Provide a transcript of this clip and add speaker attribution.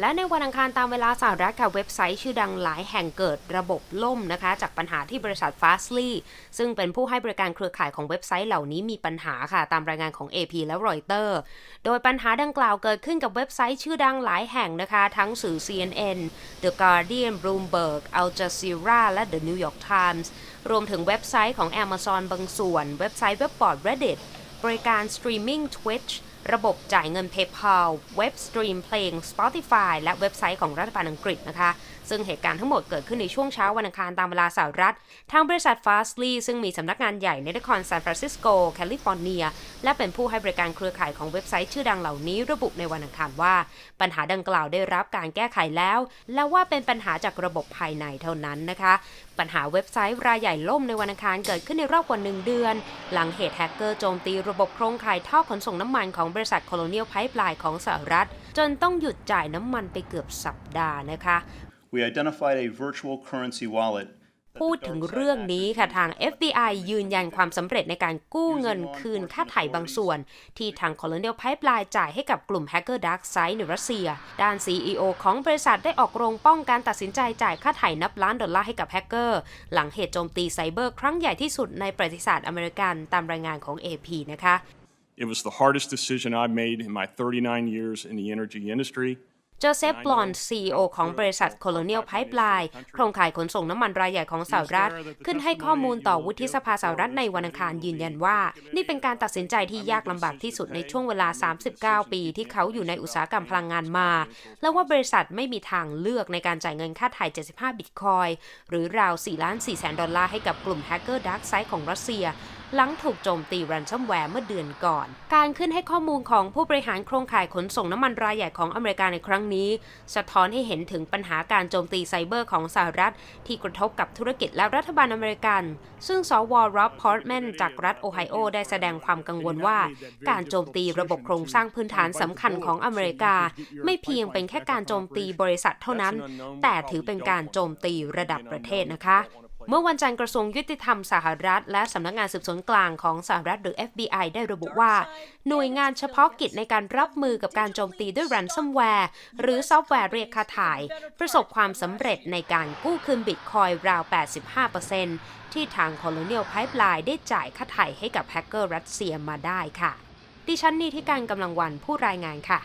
Speaker 1: และในวันอังคารตามเวลาสหรัฐค่ะเว็บไซต์ชื่อดังหลายแห่งเกิดระบบล่มนะคะ จากปัญหาที่บริษัท Fastly ซึ่งเป็นผู้ให้บริการเครือข่ายของเว็บไซต์เหล่านี้มีปัญหาค่ะ ตามรายงานของ AP และ Reuters โดยปัญหาดังกล่าวเกิดขึ้นกับเว็บไซต์ชื่อดังหลายแห่งนะคะ ทั้งสื่อ CNN The Guardian Bloomberg Al Jazeera และ The New York Times รวมถึงเว็บไซต์ของ Amazon บางส่วน เว็บไซต์เว็บบอร์ด Reddit บริการสตรีมมิ่ง Twitch ระบบจ่ายเงิน PayPal เว็บสตรีมเพลง Spotify และเว็บไซต์ของรัฐบาลอังกฤษนะคะ ซึ่งเหตุการณ์ทั้งหมดเกิดขึ้นในช่วงเช้าวันอังคารตามเวลาสหรัฐ ทางบริษัท Fastly ซึ่งมีสำนักงานใหญ่ในนครซานฟรานซิสโก แคลิฟอร์เนีย และเป็นผู้ให้บริการเครือข่ายของเว็บไซต์ชื่อดังเหล่านี้ระบุในวันอังคารว่า ปัญหาดังกล่าวได้รับการแก้ไขแล้ว และว่าเป็นปัญหาจากระบบภายในเท่านั้นนะคะปัญหาเว็บไซต์รายใหญ่ล่มในวันอังคารเกิดขึ้นในรอบกว่าหนึ่งเดือน หลังเหตุแฮกเกอร์โจมตีระบบโครงข่ายท่อขนส่งน้ำมันของบริษัท Colonial Pipeline ของสหรัฐ จนต้องหยุดจ่ายน้ำมันไปเกือบสัปดาห์นะคะ
Speaker 2: We identified a virtual currency wallet. that
Speaker 1: พูด
Speaker 2: the
Speaker 1: ถึง
Speaker 2: dark side
Speaker 1: เรื่อง
Speaker 2: actors
Speaker 1: นี้ค่ะทาง FBI ยืนยันความสำเร็จในการกู้เงินคืนค่าไถ่บางส่วน ที่ทาง Colonial Pipeline จ่ายให้กับกลุ่มแฮกเกอร์ Dark Side ในรัสเซีย ด้าน CEO ของบริษัทได้ออกโรงป้องการตัดสินใจจ่ายค่าไถ่นับล้านดอลลาร์ให้กับแฮกเกอร์ หลังเหตุโจมตีไซเบอร์ครั้งใหญ่ที่สุดในประวัติศาสตร์อเมริกันตามรายงานของ AP นะคะ
Speaker 3: It was the hardest decision I've made in my 39 years in the energy industry.
Speaker 1: โจเซฟบลอน CEO ของบริษัท Colonial Pipeline โครงข่ายขนส่งน้ำมันรายใหญ่ของสหรัฐ ขึ้นให้ข้อมูลต่อวุฒิสภาสหรัฐในวันอังคารยืนยันว่า นี่เป็นการตัดสินใจที่ยากลำบากที่สุดในช่วงเวลา 39 ปีที่เขาอยู่ในอุตสาหกรรมพลังงานมา และว่าบริษัทไม่มีทางเลือกในการจ่ายเงินค่าถ่าย 75 บิตคอยน์หรือราว4ล้าน4แสนดอลลาร์ให้กับกลุ่มแฮกเกอร์ดาร์กไซด์ของรัสเซีย หลังถูกโจมตีรันซัมแวร์เมื่อเดือนก่อน การขึ้นให้ข้อมูลของผู้บริหารโครงข่ายขนส่งน้ำมันรายใหญ่ของอเมริกาในครั้งนี้ สะท้อนให้เห็นถึงปัญหาการโจมตีไซเบอร์ของสหรัฐ ที่กระทบกับธุรกิจและรัฐบาลอเมริกัน ซึ่งสวร็อบพอร์ตแมนจากรัฐโอไฮโอได้แสดงความกังวลว่า การโจมตีระบบโครงสร้างพื้นฐานสำคัญของอเมริกา ไม่เพียงเป็นแค่การโจมตีบริษัทเท่านั้น แต่ถือเป็นการโจมตีระดับประเทศนะคะ เมื่อวันจันทร์กระทรวงยุติธรรมสหรัฐ และสำนักงานสืบสวนกลางของสหรัฐหรือ FBI ได้ระบุว่า หน่วยงานเฉพาะกิจในการรับมือกับการโจมตีด้วย ransomware หรือซอฟต์แวร์เรียกค่าถ่าย ประสบความสำเร็จในการกู้คืนบิตคอยราว 85%ที่ทาง Colonial Pipeline ได้จ่ายค่าถ่ายให้กับแฮกเกอร์รัสเซียมาได้ค่ะ ดิฉันนีที่การกำลังวันผู้รายงานค่ะ